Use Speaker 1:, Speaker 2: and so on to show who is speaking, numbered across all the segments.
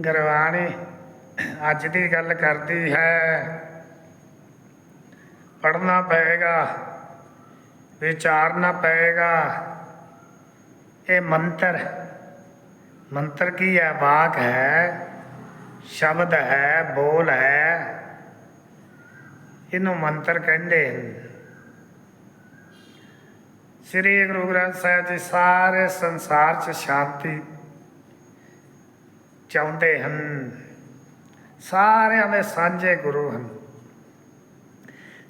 Speaker 1: ਗੁਰਬਾਣੀ ਅੱਜ ਦੀ ਗੱਲ ਕਰਦੀ ਹੈ। ਪੜਨਾ ਪਏਗਾ, ਵਿਚਾਰਨਾ ਪਏਗਾ। ਇਹ ਮੰਤਰ ਮੰਤਰ ਕੀ ਹੈ? ਵਾਕ ਹੈ, ਸ਼ਬਦ ਹੈ, ਬੋਲ ਹੈ। ਇਹਨੂੰ ਮੰਤਰ ਕਹਿੰਦੇ ਹਨ। ਸ੍ਰੀ ਗੁਰੂ ਗ੍ਰੰਥ ਸਾਹਿਬ ਜੀ, ਸਾਰੇ ਸੰਸਾਰ 'ਚ ਸ਼ਾਂਤੀ ਚਾਹੁੰਦੇ ਹਨ। ਸਾਰਿਆਂ ਦੇ ਸਾਂਝੇ ਗੁਰੂ ਹਨ।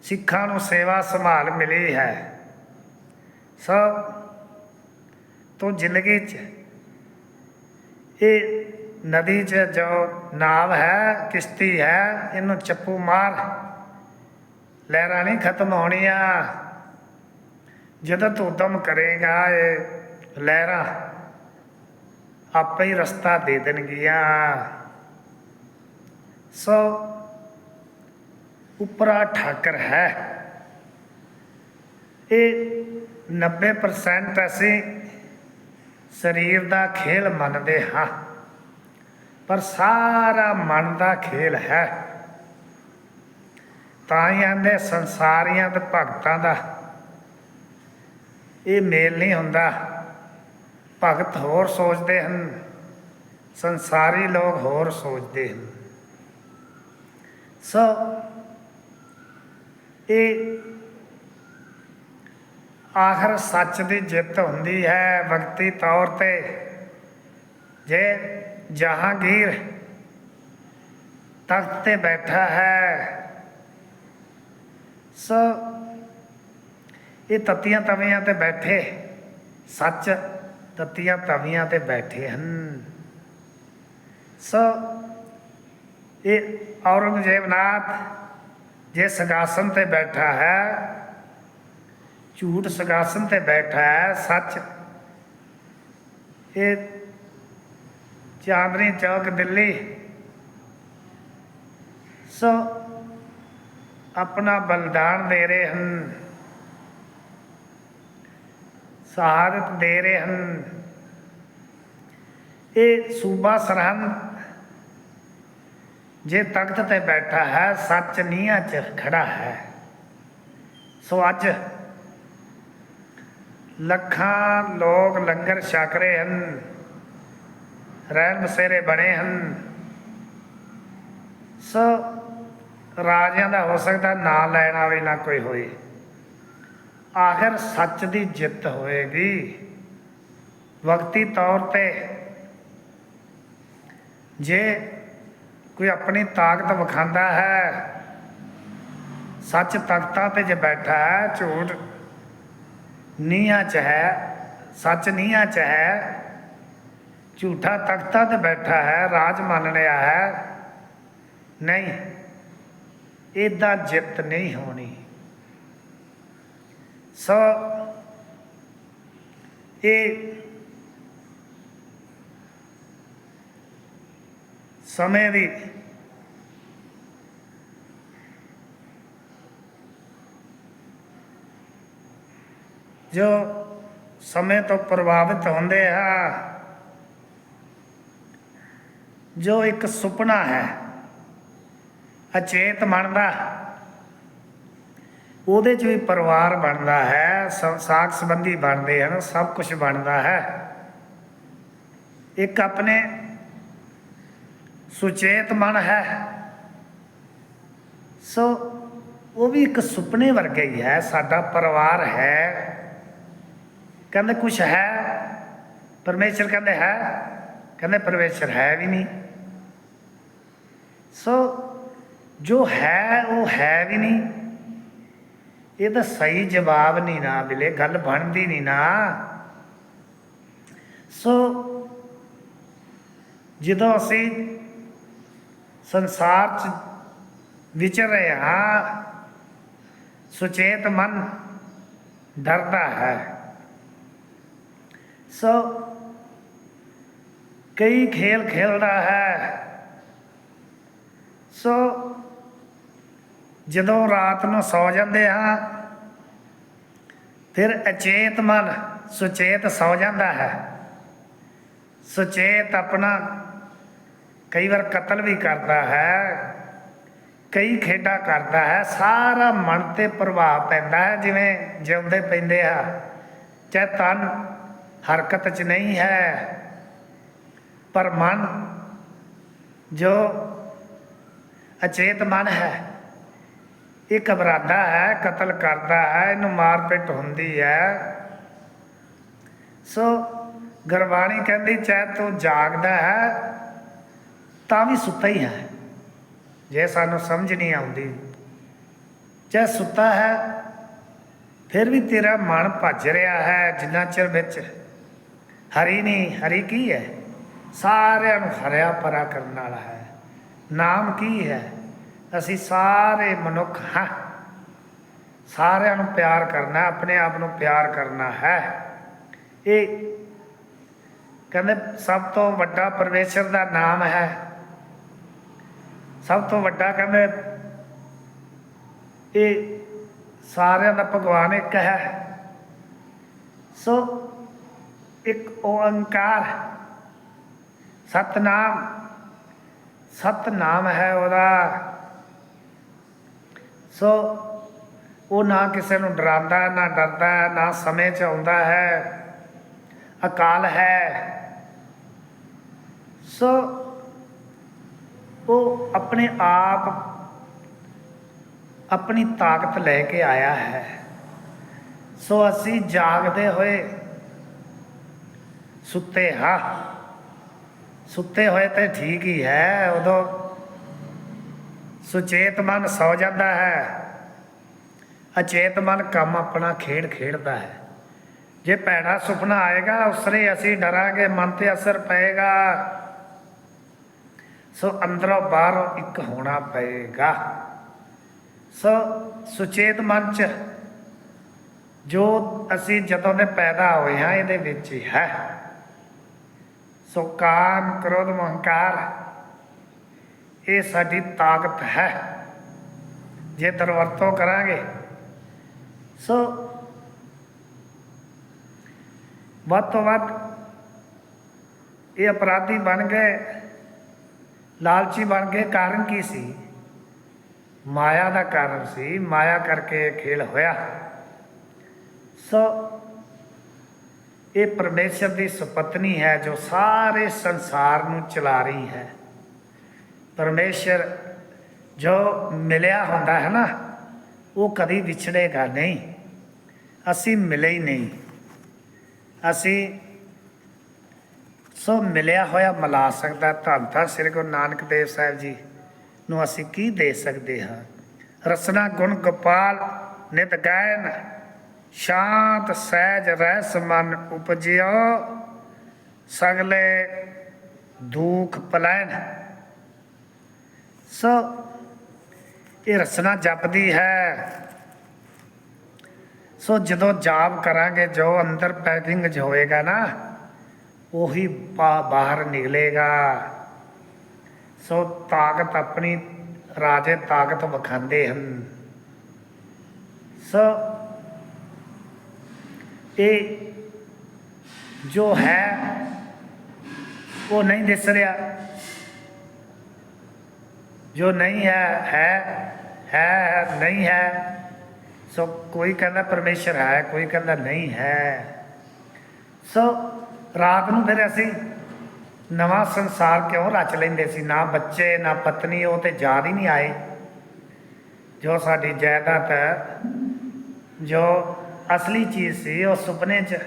Speaker 1: ਸਿੱਖਾਂ ਨੂੰ ਸੇਵਾ ਸੰਭਾਲ ਮਿਲੀ ਹੈ। ਸਭ ਤੋਂ ਜ਼ਿੰਦਗੀ 'ਚ ਇਹ ਨਦੀ 'ਚ ਜੋ ਨਾਵ ਹੈ, ਕਿਸ਼ਤੀ ਹੈ, ਇਹਨੂੰ ਚੱਪੂ ਮਾਰ, ਲਹਿਰਾਂ ਨਹੀਂ ਖਤਮ ਹੋਣੀਆਂ। ਜਦੋਂ ਤੂੰ ਉਦਮ ਕਰੇਗਾ ਇਹ ਲਹਿਰਾਂ ਆਪੇ ਹੀ ਰਸਤਾ ਦੇ ਦੇਣਗੀਆਂ। ਸੋ ਉਪਰਾ ਠਾਕਰ ਹੈ। ਇਹ 90% ਅਸੀਂ ਸਰੀਰ ਦਾ ਖੇਲ ਮੰਨਦੇ ਹਾਂ। ਪਰ ਸਾਰਾ ਮਨ ਦਾ ਖੇਲ ਹੈ। ਤਾਂ ਹੀ ਆਂਦੇ ਸੰਸਾਰੀਆਂ ਤੇ ਭਗਤਾਂ ਦਾ ਇਹ ਮੇਲ ਨਹੀਂ ਹੁੰਦਾ। ਭਗਤ ਹੋਰ ਸੋਚਦੇ ਹਨ, ਸੰਸਾਰੀ ਲੋਕ ਹੋਰ ਸੋਚਦੇ ਹਨ। ਸੋ, ਇਹ ਆਖਰ ਸੱਚ ਦੀ ਜਿੱਤ ਹੁੰਦੀ ਹੈ ਵਕਤੀ ਤੌਰ ਤੇ। ਜੇ ਜਹਾਂਗੀਰ ਤਖਤ ਤੇ ਬੈਠਾ ਹੈ, ਸੋ ਇਹ ਤਤੀਆਂ ਤਵੀਆਂ ਤੇ ਬੈਠੇ ਸੱਚ ਤਤੀਆਂ ਤਵੀਆਂ ਤੇ ਬੈਠੇ ਹਨ। ਸੋ, ਇਹ ਔਰੰਗਜ਼ੇਬ ਨਾਥ ਜੇ ਸਗਾਸਨ ਤੇ ਬੈਠਾ ਹੈ, ਝੂਠ ਸਗਾਸਨ ਤੇ ਬੈਠਾ ਹੈ, ਸੱਚ। ਇਹ ਚਾਂਦਨੀ ਚੌਕ, ਦਿੱਲੀ। ਸੋ, ਆਪਣਾ ਬਲਿਦਾਨ ਦੇ ਰਹੇ ਹਨ। ਸ਼ਹਾਦਤ ਦੇ ਰਹੇ ਹਨ ਇਹ ਸੂਬਾ ਸਰਹੰਦ ਜੇ ਤਖਤ ਤੇ ਬੈਠਾ ਹੈ, ਸੱਚ ਨੀਹਾਂ 'ਚ ਖੜਾ ਹੈ। ਸੋ ਅੱਜ ਲੱਖਾਂ ਲੋਕ ਲੰਗਰ ਛਕ ਰਹੇ ਹਨ, ਰਹਿਣ ਬਸੇਰੇ ਬਣੇ ਹਨ। ਸੋ ਰਾਜਿਆਂ ਦਾ ਹੋ ਸਕਦਾ ਨਾਂ ਲੈਣ ਆਵੇ, ਨਾ ਕੋਈ ਹੋਏ। ਆਖਿਰ ਸੱਚ ਦੀ ਜਿੱਤ ਹੋਏਗੀ। ਵਕਤੀ ਤੌਰ ਤੇ ਜੇ ਕੋਈ ਆਪਣੀ ਤਾਕਤ ਵਿਖਾਉਂਦਾ ਹੈ, ਸੱਚ ਤਖਤਾਂ ਤੇ ਜੇ ਬੈਠਾ ਹੈ, ਝੂਠ ਨੀਹਾਂ 'ਚ ਹੈ, ਸੱਚ ਨੀਹਾਂ 'ਚ ਹੈ, ਝੂਠਾ ਤਖਤਾਂ ਤੇ ਬੈਠਾ ਹੈ, ਰਾਜ ਮੰਨ ਲਿਆ ਹੈ, ਨਹੀਂ ਇਦਾਂ ਜਿੱਤ ਨਹੀਂ ਹੋਣੀ। ਸੋ ਇਹ ਸਮੇਂ ਦੀ। ਜੋ ਸਮੇਂ ਤੋਂ ਪ੍ਰਭਾਵਿਤ ਹੁੰਦੇ ਆ, ਜੋ ਇੱਕ ਸੁਪਨਾ ਹੈ, ਅਚੇਤ ਮਨ ਦਾ ਉਹਦੇ 'ਚ ਵੀ ਪਰਿਵਾਰ ਬਣਦਾ ਹੈ ਸੰ- ਸਾਕ ਸੰਬੰਧੀ ਬਣਦੇ ਹਨ, ਸਭ ਕੁਝ ਬਣਦਾ ਹੈ। ਇੱਕ ਆਪਣੇ ਸੁਚੇਤ ਮਨ ਹੈ। ਸੋ ਉਹ ਵੀ ਇੱਕ ਸੁਪਨੇ ਵਰਗਾ ਹੀ ਹੈ, ਸਾਡਾ ਪਰਿਵਾਰ ਹੈ। ਕਹਿੰਦੇ ਕੁਝ ਹੈ, ਪਰਮੇਸ਼ਰ ਕਹਿੰਦੇ ਹੈ, ਕਹਿੰਦੇ ਪਰਮੇਸ਼ਰ ਹੈ ਵੀ ਨਹੀਂ। ਸੋ ਜੋ ਹੈ, ਉਹ ਹੈ ਵੀ ਨਹੀਂ। ਇਹਦਾ ਸਹੀ ਜਵਾਬ ਨਹੀਂ ਨਾ ਮਿਲੇ, ਗੱਲ ਬਣਦੀ ਨਹੀਂ ਨਾ। ਸੋ ਜਦੋਂ ਅਸੀਂ ਸੰਸਾਰ 'ਚ ਵਿਚਰ ਰਹੇ ਹਾਂ, ਸੁਚੇਤ ਮਨ ਡਰਦਾ ਹੈ। ਸੋ ਕਈ ਖੇਲ ਖੇਲਦਾ ਹੈ ਸੋ ਜਦੋਂ ਰਾਤ ਨੂੰ ਸੌ ਜਾਂਦੇ ਹਾਂ, ਫਿਰ ਅਚੇਤ ਮਨ ਸੁਚੇਤ ਸੌ ਜਾਂਦਾ ਹੈ। ਸੁਚੇਤ ਆਪਣਾ ਕਈ ਵਾਰ ਕਤਲ ਵੀ ਕਰਦਾ ਹੈ, ਕਈ ਖੇਡਾਂ ਕਰਦਾ ਹੈ, ਸਾਰਾ ਮਨ ਤੇ ਪ੍ਰਭਾਵ ਪੈਂਦਾ ਹੈ, ਜਿਵੇਂ ਜਿਉਂਦੇ ਪੈਂਦੇ ਆ ਚਾਹੇ ਤਨ ਹਰਕਤ 'ਚ ਨਹੀਂ ਹੈ, ਪਰ ਮਨ ਜੋ ਅਚੇਤ ਮਨ ਹੈ ਇਹ ਘਬਰਾਦਾ ਹੈ, ਕਤਲ ਕਰਦਾ ਹੈ, ਇਹਨੂੰ ਮਾਰ ਪਿੱਟ ਹੁੰਦੀ ਹੈ। ਸੋ ਗੁਰਬਾਣੀ ਕਹਿੰਦੀ ਚਾਹੇ ਤੂੰ ਜਾਗਦਾ ਹੈ, ਤਾਂ ਵੀ ਸੁੱਤਾ ਹੀ ਹੈ। ਜੇ ਸਾਨੂੰ ਸਮਝ ਨਹੀਂ ਆਉਂਦੀ ਚਾਹੇ ਸੁੱਤਾ ਹੈ, ਫਿਰ ਵੀ ਤੇਰਾ ਮਨ ਭੱਜ ਰਿਹਾ ਹੈ, ਜਿੰਨਾ ਚਿਰ ਵਿੱਚ ਹਰੀ ਨਹੀਂ, ਹਰੀ ਕੀ ਹੈ? ਸਾਰਿਆਂ ਨੂੰ ਹਰਿਆ ਪਰਾ ਕਰਨ ਵਾਲਾ ਹੈ। ਨਾਮ ਕੀ ਹੈ? ਅਸੀਂ ਸਾਰੇ ਮਨੁੱਖ ਹਾਂ। ਸਾਰਿਆਂ ਨੂੰ ਪਿਆਰ ਕਰਨਾ, ਆਪਣੇ ਆਪ ਨੂੰ ਪਿਆਰ ਕਰਨਾ ਹੈ। ਇਹ ਕਹਿੰਦੇ ਸਭ ਤੋਂ ਵੱਡਾ ਪਰਮੇਸ਼ਰ ਦਾ ਨਾਮ ਹੈ। ਸਭ ਤੋਂ ਵੱਡਾ ਕਹਿੰਦੇ ਇਹ ਸਾਰਿਆਂ ਦਾ ਭਗਵਾਨ ਇੱਕ ਹੈ। ਸੋ ਇੱਕ ਓੰਕਾਰ, ਸਤਨਾਮ ਸਤਨਾਮ ਹੈ ਉਹਦਾ। ਸੋ ਉਹ ਨਾ ਕਿਸੇ ਨੂੰ ਡਰਾਉਂਦਾ ਹੈ, ਨਾ ਡਰਦਾ ਹੈ, ਨਾ ਸਮੇਂ ਚ ਆਉਂਦਾ ਹੈ। ਅਕਾਲ ਹੈ। ਸੋ ਉਹ ਆਪਣੇ ਆਪ ਆਪਣੀ ਤਾਕਤ ਲੈ ਕੇ ਆਇਆ ਹੈ। ਸੋ ਅਸੀਂ ਜਾਗਦੇ ਹੋਏ ਸੁੱਤੇ ਹਾਂ। ਸੁੱਤੇ ਹੋਏ ਤੇ ਠੀਕ ਹੀ ਹੈ। ਉਦੋਂ ਸੁਚੇਤ ਮਨ ਸੌ ਜਾਂਦਾ ਹੈ। ਅਚੇਤ ਮਨ ਕੰਮ ਆਪਣਾ ਖੇਡ ਖੇਡਦਾ ਹੈ। ਜੇ ਭੈੜਾ ਸੁਪਨਾ ਆਏਗਾ, ਉਸਰੇ ਅਸੀਂ ਡਰਾਂਗੇ, ਮਨ ਤੇ ਅਸਰ ਪਏਗਾ। ਸੋ ਅੰਦਰੋਂ ਬਾਹਰੋਂ ਇੱਕ ਹੋਣਾ ਪਏਗਾ। ਸੋ ਸੁਚੇਤ ਮਨ ਚ ਜੋ ਅਸੀਂ ਜਦੋਂ ਦੇ ਪੈਦਾ ਹੋਏ ਹਾਂ, ਇਹਦੇ ਵਿੱਚ ਹੀ ਹੈ। ਸੋ ਕਾਮ, ਕ੍ਰੋਧ, ਮਹੰਕਾਰ ਇਹ ਸਾਡੀ ਤਾਕਤ ਹੈ। ਜੇ ਦਰਵਰਤੋਂ ਕਰਾਂਗੇ, ਸੋ ਵੱਧ ਤੋਂ ਵੱਧ ਇਹ ਅਪਰਾਧੀ ਬਣ ਗਏ, ਲਾਲਚੀ ਬਣ ਗਏ। ਕਾਰਨ ਕੀ ਸੀ? ਮਾਇਆ ਦਾ ਕਾਰਨ ਸੀ। ਮਾਇਆ ਕਰਕੇ ਇਹ ਖੇਲ ਹੋਇਆ। ਸੋ ਇਹ ਪਰਮੇਸ਼ਰ ਦੀ ਸੁਪਤਨੀ ਹੈ, ਜੋ ਸਾਰੇ ਸੰਸਾਰ ਨੂੰ ਚਲਾ ਰਹੀ ਹੈ। ਪਰਮੇਸ਼ਰ ਜੋ ਮਿਲਿਆ ਹੁੰਦਾ ਹੈ ਨਾ, ਉਹ ਕਦੀ ਵਿਛੜੇਗਾ ਨਹੀਂ। ਅਸੀਂ ਮਿਲੇ ਹੀ ਨਹੀਂ। ਅਸੀਂ ਸੋ ਮਿਲਿਆ ਹੋਇਆ ਮਿਲਾ ਸਕਦਾ। ਧੰਨ ਧੰਨ ਸ੍ਰੀ ਗੁਰੂ ਨਾਨਕ ਦੇਵ ਸਾਹਿਬ ਜੀ ਨੂੰ ਅਸੀਂ ਕੀ ਦੇ ਸਕਦੇ ਹਾਂ? ਰਸਨਾ ਗੁਣ ਗੋਪਾਲ, ਨਿਤ ਗਾਇਨ, ਸ਼ਾਂਤ, ਸਹਿਜ, ਰਹਿਸ ਮਨ ਉਪਜਿਓ, ਸਗਲੇ ਦੁਖ ਪਲੈਨ। ਸੋ। ਇਹ ਰਸਨਾ ਜਪਦੀ ਹੈ। ਸੋ ਜਦੋਂ ਜਾਪ ਕਰਾਂਗੇ, ਜੋ ਅੰਦਰ ਪੈਕਿੰਗ ਚ ਹੋਏਗਾ ਨਾ, ਉਹੀ ਬਾਹਰ ਨਿਕਲੇਗਾ। ਸੋ ਤਾਕਤ ਆਪਣੀ ਰਾਜੇ ਤਾਕਤ ਵਿਖਾਉਂਦੇ ਹਨ। ਸੋ ਇਹ ਜੋ ਹੈ, ਉਹ ਨਹੀਂ ਦਿਸ ਰਿਹਾ। ਜੋ ਨਹੀਂ ਹੈ ਹੈ ਹੈ, ਨਹੀਂ ਹੈ, ਸੋ ਕੋਈ ਕਹਿੰਦਾ ਪਰਮੇਸ਼ਰ ਹੈ, ਕੋਈ ਕਹਿੰਦਾ ਨਹੀਂ ਹੈ। ਸੋ ਰਾਤ ਨੂੰ ਫਿਰ ਅਸੀਂ ਨਵਾਂ ਸੰਸਾਰ ਕਿਉਂ ਰਚ ਲੈਂਦੇ ਸੀ? ਨਾ ਬੱਚੇ, ਨਾ ਪਤਨੀ, ਉਹ ਤੇ ਯਾਦ ਹੀ ਨਹੀਂ ਆਏ। ਜੋ ਸਾਡੀ ਜਾਇਦਾਦ ਹੈ, ਜੋ ਅਸਲੀ ਚੀਜ਼ ਸੀ, ਉਹ ਸੁਪਨੇ 'ਚ।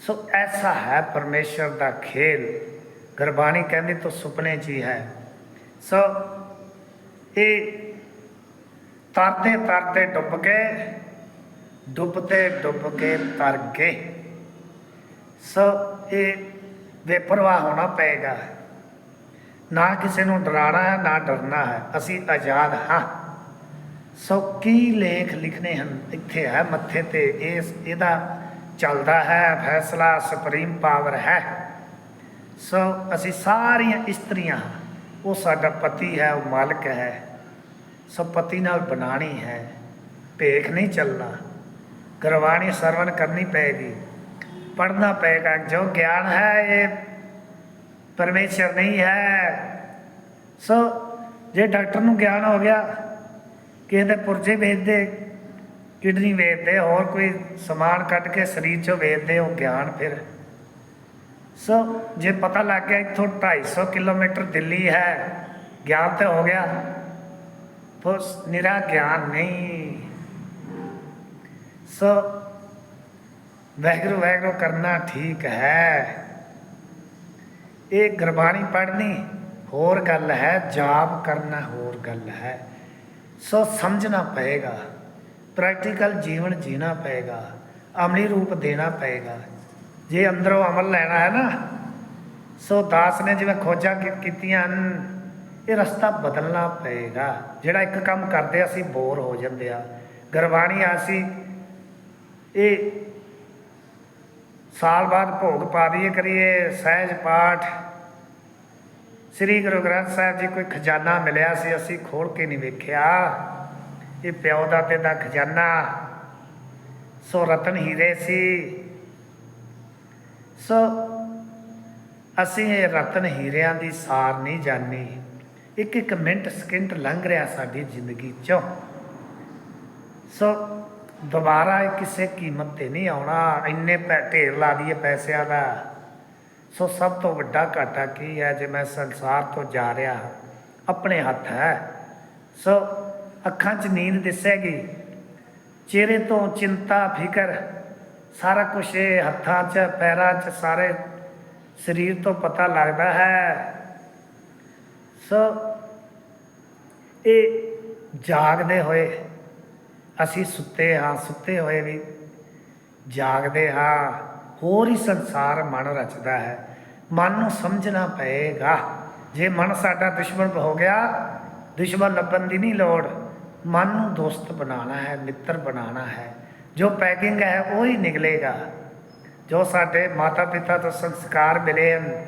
Speaker 1: ਸੋ ਐਸਾ ਹੈ ਪਰਮੇਸ਼ਰ ਦਾ ਖੇਲ। ਗੁਰਬਾਣੀ ਕਹਿੰਦੀ ਤੂੰ ਸੁਪਨੇ 'ਚ ਹੀ ਹੈ। ਸੋ ਇਹ ਤਰਦੇ ਤਰਦੇ ਡੁੱਬ ਗਏ, ਡੁੱਬਦੇ ਡੁੱਬ ਕੇ ਤਰ ਗਏ। ਸੋ ਇਹ ਬੇਪਰਵਾਹ ਹੋਣਾ ਪਏਗਾ। ਨਾ ਕਿਸੇ ਨੂੰ ਡਰਾਣਾ ਹੈ, ਨਾ ਡਰਨਾ ਹੈ, ਅਸੀਂ ਆਜ਼ਾਦ ਹਾਂ। ਸੋ ਕੀ ਲੇਖ ਲਿਖਨੇ ਹਨ? ਇੱਥੇ ਹੈ ਮੱਥੇ ਤੇ। ਇਸ, ਇਹਦਾ ਚੱਲਦਾ ਹੈ, ਫੈਸਲਾ ਸੁਪਰੀਮ ਪਾਵਰ ਹੈ। ਸੋ ਅਸੀਂ ਸਾਰੀਆਂ ਇਸਤਰੀਆਂ ਹਾਂ। ਉਹ ਸਾਡਾ ਪਤੀ ਹੈ, ਉਹ ਮਾਲਕ ਹੈ। ਸੋ ਪਤੀ ਨਾਲ ਬਣਾਣੀ ਹੈ। ਭੇਖ ਨਹੀਂ ਚੱਲਣਾ। ਗੁਰਬਾਣੀ ਸਰਵਨ ਕਰਨੀ ਪਏਗੀ। ਪੜਨਾ ਪਏਗਾ। ਜੋ ਗਿਆਨ ਹੈ, ਇਹ ਪਰਮੇਸ਼ਰ ਨਹੀਂ ਹੈ। ਸੋ ਜੇ ਡਾਕਟਰ ਨੂੰ ਗਿਆਨ ਹੋ ਗਿਆ, ਕਿਸੇ ਦੇ ਪੁਰਜੇ ਵੇਚਦੇ, ਕਿਡਨੀ ਵੇਚਦੇ, ਹੋਰ ਕੋਈ ਸਮਾਨ ਕੱਢ ਕੇ ਸਰੀਰ ਚੋਂ ਵੇਚਦੇ, ਉਹ ਗਿਆਨ ਫਿਰ ਸੋ ਜੇ ਪਤਾ ਲੱਗ ਗਿਆ ਇੱਥੋਂ 250 ਕਿਲੋਮੀਟਰ ਦਿੱਲੀ ਹੈ, ਗਿਆਨ ਤੇ ਹੋ ਗਿਆ। ਪਰ ਨਿਰਾ ਗਿਆਨ ਨਹੀਂ। ਸੋ ਵੈਗਰੂ ਵੈਗਰੂ ਕਰਨਾ ਠੀਕ ਹੈ। ਇਹ ਗੁਰਬਾਣੀ ਪੜ੍ਹਨੀ ਹੋਰ ਗੱਲ ਹੈ, ਜਾਪ ਕਰਨਾ ਹੋਰ ਗੱਲ ਹੈ। ਸੋ ਸਮਝਣਾ ਪਏਗਾ ਪ੍ਰੈਕਟੀਕਲ ਜੀਵਨ ਜੀਣਾ ਪਏਗਾ, ਅਮਲੀ ਰੂਪ ਦੇਣਾ ਪਏਗਾ। ਜੇ ਅੰਦਰੋਂ ਅਮਲ ਲੈਣਾ ਹੈ ਨਾ, ਸੋ ਦਾਸ ਨੇ ਜਿਵੇਂ ਖੋਜਾਂ ਕੀ- ਕੀਤੀਆਂ ਹਨ, ਇਹ ਰਸਤਾ ਬਦਲਣਾ ਪਏਗਾ। ਜਿਹੜਾ ਇੱਕ ਕੰਮ ਕਰਦੇ ਅਸੀਂ ਬੋਰ ਹੋ ਜਾਂਦੇ ਆ। ਗੁਰਬਾਣੀ ਅਸੀਂ ਇਹ ਸਾਲ ਬਾਅਦ ਭੋਗ ਪਾ ਦਈਏ, ਕਰੀਏ ਸਹਿਜ ਪਾਠ। ਸ੍ਰੀ ਗੁਰੂ ਗ੍ਰੰਥ ਸਾਹਿਬ ਜੀ ਕੋਈ ਖਜ਼ਾਨਾ ਮਿਲਿਆ ਸੀ, ਅਸੀਂ ਖੋਲ ਕੇ ਨਹੀਂ ਵੇਖਿਆ। ਇਹ ਪਿਓ ਦਾਦੇ ਦਾ ਖਜ਼ਾਨਾ, ਸੋ ਰਤਨ ਹੀਰੇ ਸੀ। ਸੋ ਅਸੀਂ ਇਹ ਰਤਨ ਹੀਰਿਆਂ ਦੀ ਸਾਰ ਨਹੀਂ ਜਾਣੀ। ਇੱਕ ਇੱਕ ਮਿੰਟ ਸਕਿੰਟ ਲੰਘ ਰਿਹਾ ਸਾਡੀ ਜ਼ਿੰਦਗੀ ਚੋਂ। ਸੋ ਦੁਬਾਰਾ ਇਹ ਕਿਸੇ ਕੀਮਤ ਤੇ ਨਹੀਂ ਆਉਣਾ। ਇੰਨੇ ਪੈ, ਢੇਰ ਲਾ ਦਈਏ ਪੈਸਿਆਂ ਦਾ। ਸੋ ਸਭ ਤੋਂ ਵੱਡਾ ਘਾਟਾ ਕੀ ਹੈ ਜੇ ਮੈਂ ਸੰਸਾਰ ਤੋਂ ਜਾ ਰਿਹਾ ਆਪਣੇ ਹੱਥ ਹੈ। ਸੋ ਅੱਖਾਂ 'ਚ ਨੀਂਦ ਦਿਸੇਗੀ। ਚਿਹਰੇ ਤੋਂ ਚਿੰਤਾ, ਫਿਕਰ ਸਾਰਾ ਕੁਝ ਇਹ ਹੱਥਾਂ 'ਚ, ਪੈਰਾਂ 'ਚ, ਸਾਰੇ ਸਰੀਰ ਤੋਂ ਪਤਾ ਲੱਗਦਾ ਹੈ। ਸੋ ਇਹ ਜਾਗਦੇ ਹੋਏ ਅਸੀਂ ਸੁੱਤੇ ਹਾਂ, ਸੁੱਤੇ ਹੋਏ ਵੀ ਜਾਗਦੇ ਹਾਂ, ਹੋਰ ਹੀ ਸੰਸਾਰ ਮਨ ਰਚਦਾ ਹੈ। ਮਨ ਨੂੰ ਸਮਝਣਾ ਪਏਗਾ। ਜੇ ਮਨ ਸਾਡਾ ਦੁਸ਼ਮਣ ਹੋ ਗਿਆ, ਦੁਸ਼ਮਣ ਲੱਭਣ ਦੀ ਨਹੀਂ ਲੋੜ। ਮਨ ਨੂੰ ਦੋਸਤ ਬਣਾਉਣਾ ਹੈ, ਮਿੱਤਰ ਬਣਾਉਣਾ ਹੈ। ਜੋ ਪੈਕਿੰਗ ਹੈ, ਉਹ ਹੀ ਨਿਕਲੇਗਾ। ਜੋ ਸਾਡੇ ਮਾਤਾ ਪਿਤਾ ਤੋਂ ਸੰਸਕਾਰ ਮਿਲੇ ਹਨ,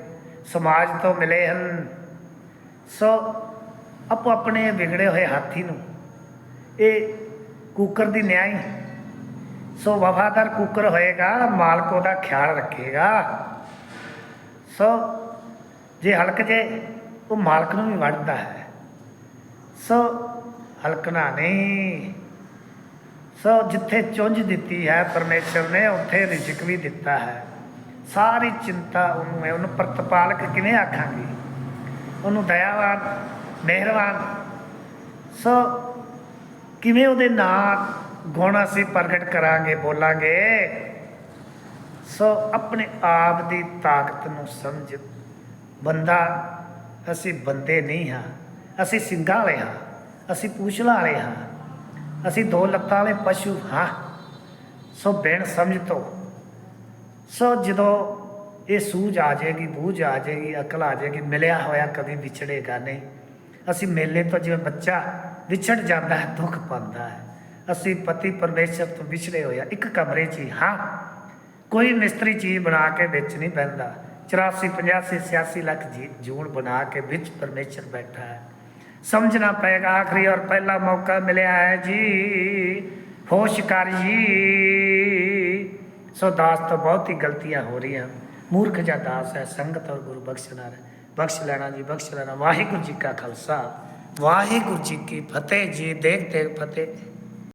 Speaker 1: ਸਮਾਜ ਤੋਂ ਮਿਲੇ ਹਨ, ਸੋ ਆਪੋ ਆਪਣੇ ਵਿਗੜੇ ਹੋਏ ਹਾਥੀ ਨੂੰ, ਇਹ ਕੁੱਕਰ ਦੀ ਨਿਆਈ ਸੋ ਵਫਾਦਾਰ ਕੁੱਕਰ ਹੋਏਗਾ, ਮਾਲਕ ਉਹਦਾ ਖਿਆਲ ਰੱਖੇਗਾ। ਸੋ ਜੇ ਹਲਕ ਜੇ ਉਹ ਮਾਲਕ ਨੂੰ ਵੀ ਵੜਦਾ ਹੈ। ਸੋ ਹਲਕਣਾ ਨਹੀਂ। ਸੋ ਜਿੱਥੇ ਚੁੰਝ ਦਿੱਤੀ ਹੈ, ਪਰਮੇਸ਼ਰ ਨੇ ਉੱਥੇ ਰਿਜ਼ਕ ਵੀ ਦਿੱਤਾ ਹੈ। ਸਾਰੀ ਚਿੰਤਾ ਉਹਨੂੰ ਹੈ। ਉਹਨੂੰ ਪ੍ਰਤਪਾਲਕ ਕਿਵੇਂ ਆਖਾਂਗੇ? ਉਹਨੂੰ ਦਇਆਵਾਨ, ਮਿਹਰਬਾਨ। ਸੋ ਕਿਵੇਂ ਉਹਦੇ ਨਾਲ ਗੁਣ ਅਸੀਂ ਪ੍ਰਗਟ ਕਰਾਂਗੇ, ਬੋਲਾਂਗੇ? ਸੋ ਆਪਣੇ ਆਪ ਦੀ ਤਾਕਤ ਨੂੰ ਸਮਝ। ਬੰਦਾ, ਅਸੀਂ ਬੰਦੇ ਨਹੀਂ ਹਾਂ। ਅਸੀਂ ਸਿੰਘਾਂ ਵਾਲੇ ਹਾਂ। ਅਸੀਂ ਪੂਛਲਾਂ ਵਾਲੇ ਹਾਂ। ਅਸੀਂ ਦੋ ਲੱਤਾਂ ਵਾਲੇ ਪਸ਼ੂ ਹਾਂ। ਸੋ ਬਿਨ ਸਮਝ ਤੋਂ। ਸੋ ਜਦੋਂ ਇਹ ਸੂਝ ਆ ਜਾਏਗੀ, ਬੂਝ ਆ ਜਾਏਗੀ, ਅਕਲ ਆ ਜਾਏਗੀ, ਮਿਲਿਆ ਹੋਇਆ ਕਦੀ ਵਿਛੜੇਗਾ ਨਹੀਂ। ਅਸੀਂ ਮੇਲੇ ਤੋਂ ਜਿਵੇਂ ਬੱਚਾ ਵਿਛੜ ਜਾਂਦਾ ਹੈ, ਦੁੱਖ ਪਾਉਂਦਾ ਹੈ। ਅਸੀਂ ਪਤੀ ਪਰਮੇਸ਼ਰ ਤੋਂ ਵਿਛੜੇ ਹੋਇਆ ਇੱਕ ਕਮਰੇ 'ਚ ਹੀ ਹਾਂ। ਕੋਈ ਮਿਸਤਰੀ ਚੀਜ਼ ਬਣਾ ਕੇ ਵਿੱਚ ਨਹੀਂ ਬਹਿੰਦਾ। 84 85 86 ਲੱਖ ਜੀ ਜੂਣ ਬਣਾ ਕੇ ਵਿੱਚ ਪਰਮੇਸ਼ਰ ਬੈਠਾ ਹੈ। ਸਮਝਣਾ ਪਏਗਾ। ਆਖਰੀ ਔਰ ਪਹਿਲਾ ਮੌਕਾ ਮਿਲਿਆ ਹੈ ਜੀ। ਹੋਸ਼ ਕਰ ਜੀ। ਸੋ ਦਾਸ ਤੋਂ ਬਹੁਤ ਹੀ ਗਲਤੀਆਂ ਹੋ ਰਹੀਆਂ। ਮੂਰਖ ਜਾਂ ਦਾਸ ਹੈ, ਸੰਗਤ ਔਰ ਗੁਰੂ ਬਖਸ਼ਣਾ ਬਖਸ਼ ਲੈਣਾ ਜੀ, ਬਖਸ਼ ਲੈਣਾ। ਵਾਹਿਗੁਰੂ ਜੀ ਕਾ ਖਾਲਸਾ। ਵਾਹਿਗੁਰੂ ਜੀ ਕੀ ਫਤਿਹ ਜੀ। ਦੇਖ ਦੇਖ ਫਤਿਹ।